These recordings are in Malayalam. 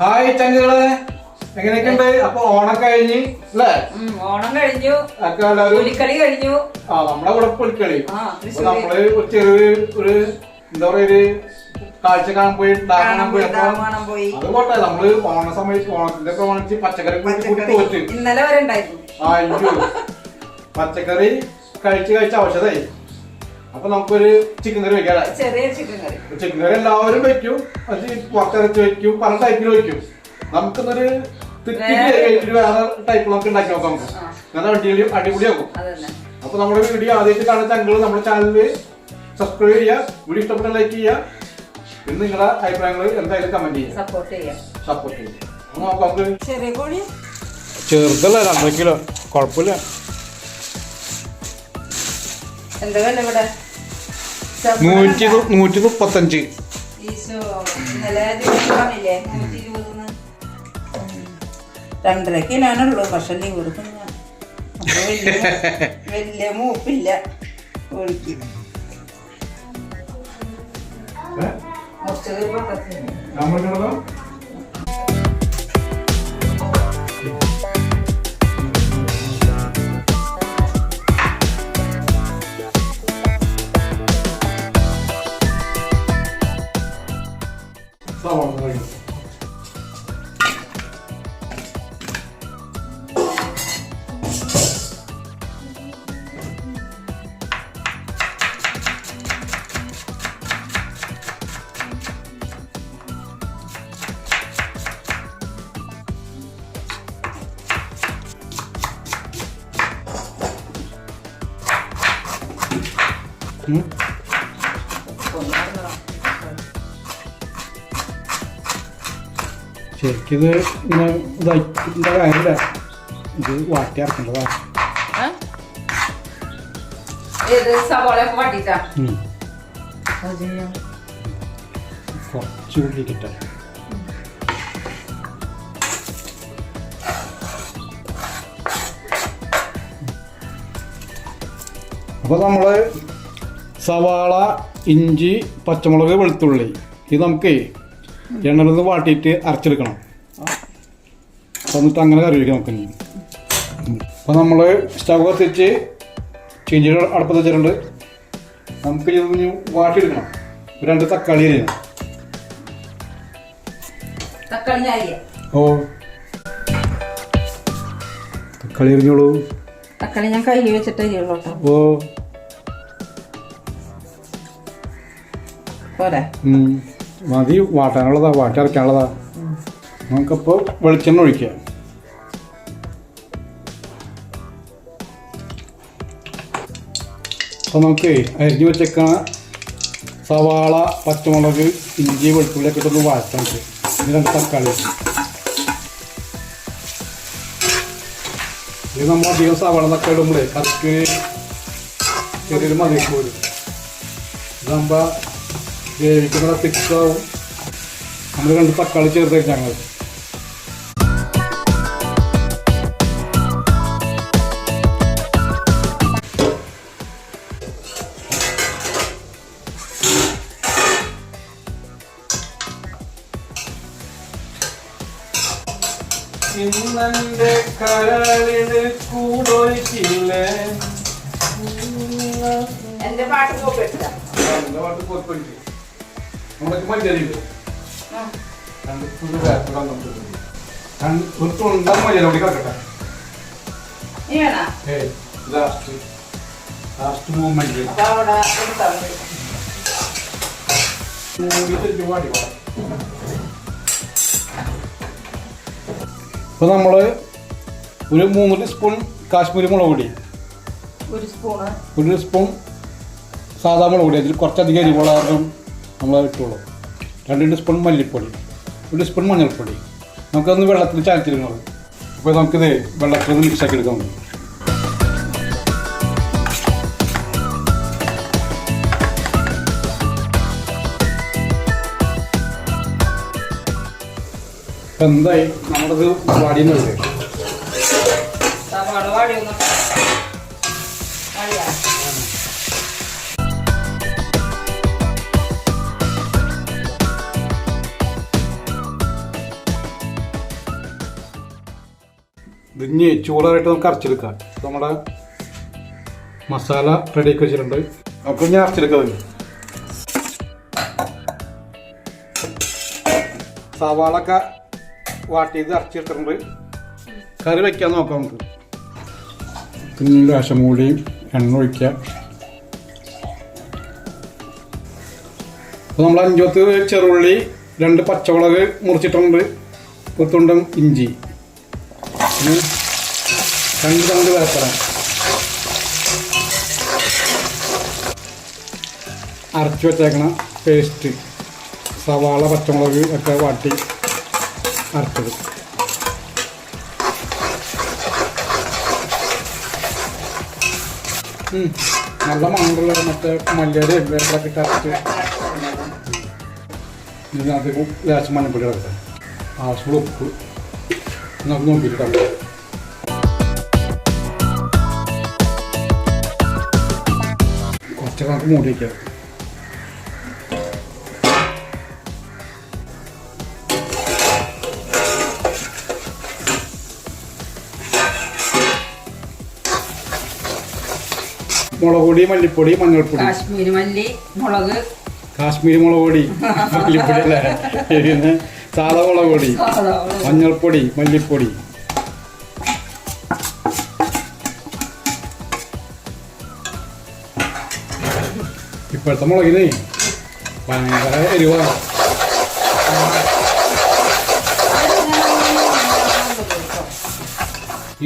ഹായ് ചങ്കുകളെ. എങ്ങനെയൊക്കെ ഉണ്ട് അപ്പൊ ഓണം കഴിഞ്ഞ് അല്ലേ? ഓണം കഴിഞ്ഞു. പുലിക്കളി കഴിഞ്ഞു. ആ നമ്മളെ കൂടെ പുലിക്കളി. നമ്മൾ ഒരു ചെറിയ ഒരു എന്താ പറയാ ഒരു കാഴ്ച കാണാൻ പോയി കാണാൻ പോയി. അത് പോട്ടെ നമ്മൾ ഓണ സമയത്ത് ഓണത്തിന്റെ ഒക്കെ ഓണിച്ച് പച്ചക്കറി തോറ്റ്. ഇന്നലെ വരെ ഉണ്ടായിരുന്നു. ആ പച്ചക്കറി കഴിച്ച് കഴിച്ച് അവശതായി. അപ്പൊ നമുക്കൊരു ചിക്കൻ കറി വെക്കാം ചെറിയ ചിക്കൻ കറി. ചിക്കൻ കറി എല്ലാവരും വെക്കും. അത് പുറത്തിറച്ചി വെക്കും. പല ടൈപ്പിൽ വെക്കും. നമുക്കിന്നൊരു ഇന്നൊരു വേറെ- ടൈപ്പ് നമുക്ക് ഉണ്ടാക്കി നോക്കാം നമുക്ക്. അങ്ങനെ അടിപൊളി അടിപൊളിയാക്കും അപ്പൊ നമ്മുടെ വീഡിയോ ആദ്യമായിട്ട് കാണുന്ന ചങ്കൾ നമ്മുടെ ചാനലിൽ സബ്സ്ക്രൈബ് ചെയ്യുക. വീഡിയോ ഇഷ്ടപ്പെട്ട ലൈക്ക് ചെയ്യുക. പിന്നെ നിങ്ങളുടെ അഭിപ്രായങ്ങൾ എന്തായാലും കമന്റ് ചെയ്യുക. സപ്പോർട്ട് ചെയ്യാം സപ്പോർട്ട് ചെയ്യുക. നമുക്ക്. ചെറിയ കോഴി. ചെറുതല്ല രണ്ടര കിലോ. കുഴപ്പമില്ല. എന്താ ഇവിടെ? നൂറ്റി നൂറ്റി മുപ്പത്തഞ്ച് രണ്ടര കിലോനുള്ളൂ പക്ഷെ നീ കൊടുക്കുന്ന വലിയ മൂപ്പില്ല. കോഴിക്ക് മുറിച്ചത് പക്കത്തിന് Tamam buna gidiyor. Hı? ശരിക്കിത് ഇങ്ങനെ ഇതാക്കിന്റെ കാര്യമില്ല. ഇത് വാട്ടി ഇറക്കേണ്ടതാ ഏത് സവാള വാട്ടിട്ടാ ഉം. കുറച്ച് ഉള്ളിക്കിട്ടെ അപ്പോൾ നമ്മൾ സവാള ഇഞ്ചി പച്ചമുളക് വെളുത്തുള്ളി. ഇത് നമുക്ക് എണ്ണയിൽ നിന്ന് വാട്ടിയിട്ട് അരച്ചെടുക്കണം. എന്നിട്ട് അങ്ങനെ കറി വയ്ക്കാം നമുക്ക് ഇനി. അപ്പോൾ നമ്മൾ സ്റ്റവ് കത്തിച്ച് ചീഞ്ചി അടുപ്പത്ത് വെച്ചിട്ടുണ്ട്. നമുക്ക് ഇതൊന്ന് വാട്ടിയെടുക്കണം. രണ്ട് തക്കാളി അരിയണം ഓ. തക്കാളി എറിഞ്ഞോളൂ തക്കാളി ഞാൻ കൈ വെച്ചിട്ട് ഓ. പോരെ. മതി വാട്ടാനുള്ളതാ വാട്ടി അരയ്ക്കാനുള്ളതാ നമുക്കപ്പോൾ വെളിച്ചെണ്ണ ഒഴിക്കുക അപ്പോൾ നമുക്ക് അരിഞ്ഞു വെച്ചേക്കണ സവാള പച്ചമുളക് ഇഞ്ചി വെളുത്തുള്ളിയൊക്കെ ഇട്ടൊന്ന് വാട്ടാൻ ഇനി രണ്ട് തക്കാളി. ഇത് നമ്മൾ അധികം സവാള തക്കാളി ഇടുമ്പോഴേ കറക്റ്റ് ചെറിയൊരു മതി പോരും. ഇതാകുമ്പോൾ വേവിക്കുന്ന തിക്കാവും. നമ്മൾ രണ്ട് തക്കാളി ചേർത്തേക്ക് ഞങ്ങൾ ഇന്നെന്റെ കരളിന് കൂടൊഴിക്കില്ലേ എന്റെ പാട്ട് പോക്കെടുത്ത നല്ല പാട്ട് കോർപ്പടിക്കും നമ്മൾക്ക് മര്യാദയില്ല രണ്ട് ഒരു തൊണ്ടാൻ കിടക്കട്ടെ. വേണ? ഏയ് ലാസ്റ്റ് ലാസ്റ്റ് മൂവ്മെന്റ് അവിടെ നമ്മൾ ഒരു മൂന്ന് ടീസ്പൂൺ കാശ്മീരി മുളക് പൊടി. ഒരു സ്പൂൺ ഒരു സ്പൂൺ സാധാ മുളക് പൊടി. അതിൽ കുറച്ചധികം എരിവുള്ള കാരണം നമ്മൾ ഇട്ടോളൂ. രണ്ട് ടീസ്പൂൺ മല്ലിപ്പൊടി ഒരു ടീസ്പൂൺ മഞ്ഞൾപ്പൊടി. നമുക്കതൊന്ന് വെള്ളത്തിൽ ചാലിച്ചിരുന്നത് അപ്പോൾ നമുക്കിത് വെള്ളത്തിൽ ഒന്ന് മിക്സ് ആക്കി എടുക്കാം ഇപ്പം എന്തായി? നമ്മളത് വാടിയെന്നല്ലേ സവാള ഇനി ചൂടായിട്ട് നമുക്ക് അരച്ചെടുക്കാം. നമ്മുടെ മസാല റെഡിയാക്കി വെച്ചിട്ടുണ്ട്. അപ്പം ഞാൻ അരച്ചെടുക്കാം സവാളൊക്കെ വാട്ടിയത് അരച്ചെടുത്തിട്ടുണ്ട്. കറി വെക്കാൻ നോക്കാം നമുക്ക്. പിന്നെ ലേശം കൂടി എണ്ണ ഒഴിക്കാം അപ്പോൾ നമ്മൾ അഞ്ചോത്ത് ചെറുള്ളി രണ്ട് പച്ചമുളക് മുറിച്ചിട്ടുണ്ട്. പുത്തുണ്ടം ഇഞ്ചി. പിന്നെ രണ്ട് തണ്ട് വേപ്പറ അരച്ചു വെച്ചേക്കണ പേസ്റ്റ് സവാള പച്ചമുളക് ഒക്കെ വാട്ടി അരച്ചത്. നല്ല മണമുള്ള മറ്റേ മല്ലിയുടെയും വേറൊക്കെ അരച്ച്. ഇതിനകത്ത് ലേശം മഞ്ഞപ്പൊടി കിടക്കാം ആവശ്യമുള്ള ഉപ്പ് നമുക്ക് നോക്കിയിട്ടാണ് കുറച്ച് നമുക്ക് മൂടി വയ്ക്കാം മുളക് പൊടി മല്ലിപ്പൊടി മഞ്ഞൾപ്പൊടി. കാശ്മീരി മല്ലി മുളക്. കാശ്മീരി മുളക് പൊടി മല്ലിപ്പൊടി അല്ലേ? സാധാ മുളക് പൊടി മഞ്ഞൾപ്പൊടി മല്ലിപ്പൊടി. ഇപ്പോഴത്തെ മുളകിനേ ഭയങ്കര എരിവാണ്.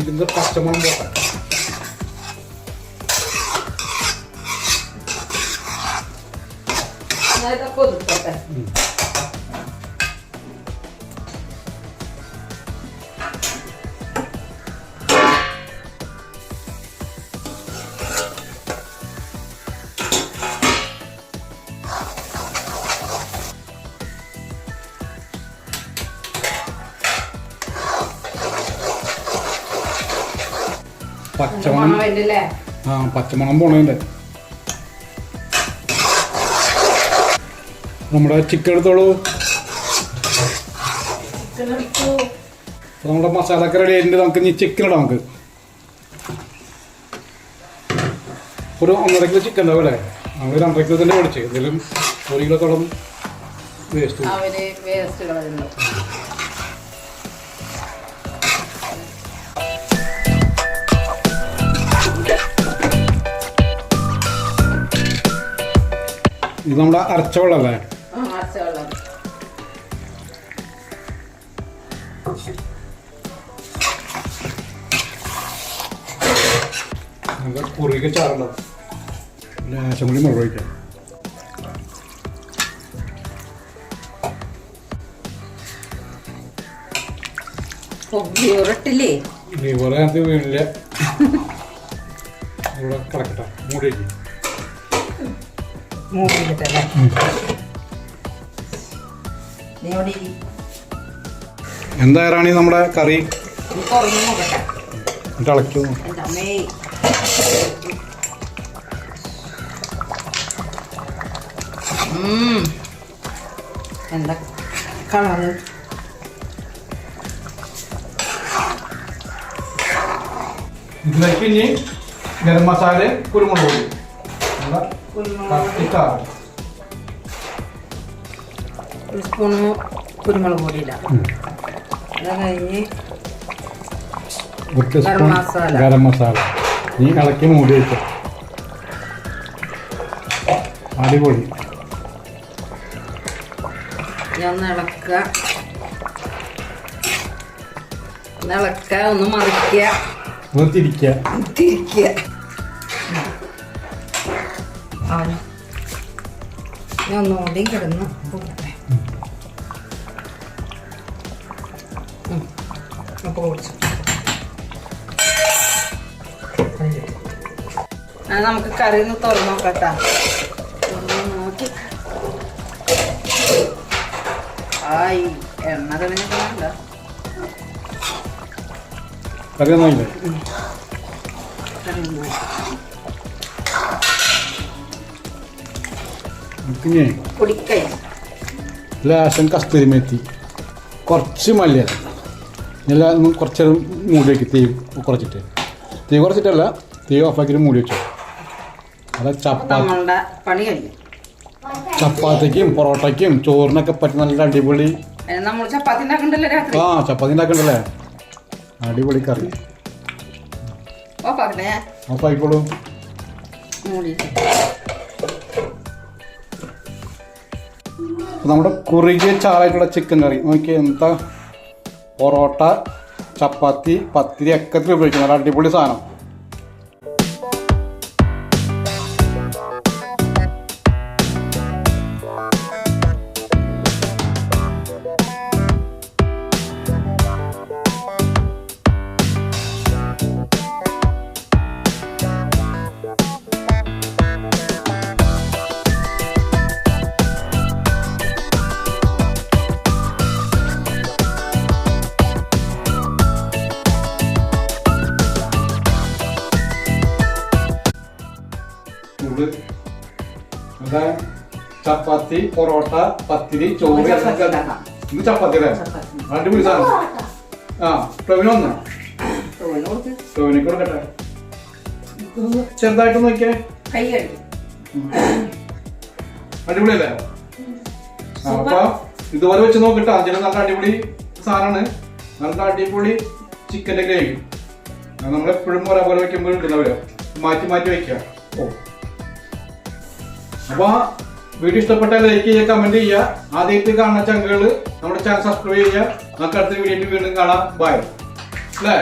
ഇതിന്റെ പച്ചമുളം പോട്ടെ. ഇതൊക്കെ ഒതുക്കട്ടെ. പച്ചമണം. ആ പച്ചമണം പോണതിന്റെ നമ്മുടെ ചിക്കൻ എടുത്തോളൂ. നമ്മുടെ മസാലയൊക്കെ റെഡി ആയിട്ടുണ്ട്. നമുക്ക് ഇനി ചിക്കൻ ഇടാം നമുക്ക്. ഒരു ഒന്നര കിലോ ചിക്കൻ ഉണ്ടാവും അല്ലേ? നമ്മൾ രണ്ടര കിലോ തന്നെ മേടിച്ചു. എന്തെങ്കിലും ഒരു കിലോത്തോളം വേസ്റ്റ് വേസ്റ്റുകളുണ്ട് ഇത് നമ്മുടെ അരച്ച വെള്ളമല്ലേ നമുക്ക് കുറുകെ ചാറുണ്ടാവും ലേശം കൂടി മുളക് ഒഴിക്കാം. ലിവർ വീണില്ല. ഇവിടെ കിടക്കട്ടെ മൂടി വയ്ക്കും മൂടിയിട്ടല്ലേ നീ അവിടെ ഇരി. എന്തായാലാണ് നമ്മുടെ കറി? കുറഞ്ഞു നോക്കട്ടെ ഇളക്കി അമ്മേ. എന്താ കളറ്? ഇതിലേക്ക് ഇനി ഗരം മസാല കുരുമുളക് പൊടി കുരുമുളക്. ഒരു സ്പൂണ് കുരുമുളക് പൊടി ഇടാം. അത് കഴിഞ്ഞ് ഗരം മസാല. ഗരം മസാല. ഇനി ഇളക്കി മൂടി വെച്ച അടിപൊളി. ഞാൻ ഒന്ന് ഇളക്കുക. ഒന്ന് ഇളക്കുക ഒന്ന് മറിക്കുക. ഒന്ന് തിരിക്കുക. തിരിക്കുക. അവന് ഞാൻ ഒന്നുകൂടി കിടന്ന് പോകട്ടെ. ഉം. അപ്പൊ കുടിച്ചു നമുക്ക് കറി ഒന്ന് തുറന്നു നോക്കട്ടാ. തുറന്ന് നോക്കി. ആയി. എണ്ണ തെളിഞ്ഞിട്ടുണ്ട കറി പൊടിക്കൈ ലേശം കസ്തൂരി മേത്തി. കുറച്ച് മല്ലി എല്ലാം കുറച്ച് മൂടി വയ്ക്കും തീ കുറച്ചിട്ട്. തീ കുറച്ചിട്ടല്ല തീ ഓഫാക്കിയിട്ട് മൂടി വെച്ചു. അല്ല ചപ്പാത്തി ചപ്പാത്തിക്കും പൊറോട്ടയ്ക്കും ചോറിനൊക്കെ പറ്റി നല്ല അടിപൊളി ആ ചപ്പാത്തി ഉണ്ടാക്കണ്ടല്ലേ? അടിപൊളി കറി. ഓഫാക്കിക്കോളൂ മൂടി നമ്മുടെ കുറുകിയ ചാറായിട്ടുള്ള ചിക്കൻ കറി. നോക്കി എന്താ? പൊറോട്ട ചപ്പാത്തി പത്തിരി ഒക്കെ ഉപയോഗിക്കുന്നത് അടിപൊളി സാധനം. ചൂട് എന്താ? ചപ്പാത്തി പൊറോട്ട പത്തിരി ചോറ്. ഇത് ചപ്പാത്തി അല്ലേ. അടിപൊളി സാധനം. ആ ടൊവിനോ ഒന്ന്. കൊടുക്കട്ടെ. ചെറുതായിട്ട് നോക്കിയേ. അടിപൊളിയല്ലേ? അപ്പൊ ഇതുപോലെ വെച്ച് നോക്കട്ടെ. അഞ്ചിന് നല്ല അടിപൊളി സാധനമാണ്. നല്ല അടിപൊളി ചിക്കന്റെ ഗ്രേവി നമ്മളെപ്പോഴും ഒരേപോലെ വെക്കുമ്പോൾ ഉണ്ടാവില്ല മാറ്റി മാറ്റി വെക്കുക. ഓ. അപ്പൊ വീഡിയോ ഇഷ്ടപ്പെട്ടാൽ ലൈക്ക് ചെയ്യുക കമന്റ് ചെയ്യുക. ആദ്യമായിട്ട് കാണുന്ന ചങ്കുകൾ നമ്മുടെ ചാനൽ സബ്സ്ക്രൈബ് ചെയ്യുക. നമുക്ക് അടുത്ത വീഡിയോ വീണ്ടും കാണാം. ബൈ അല്ലേ?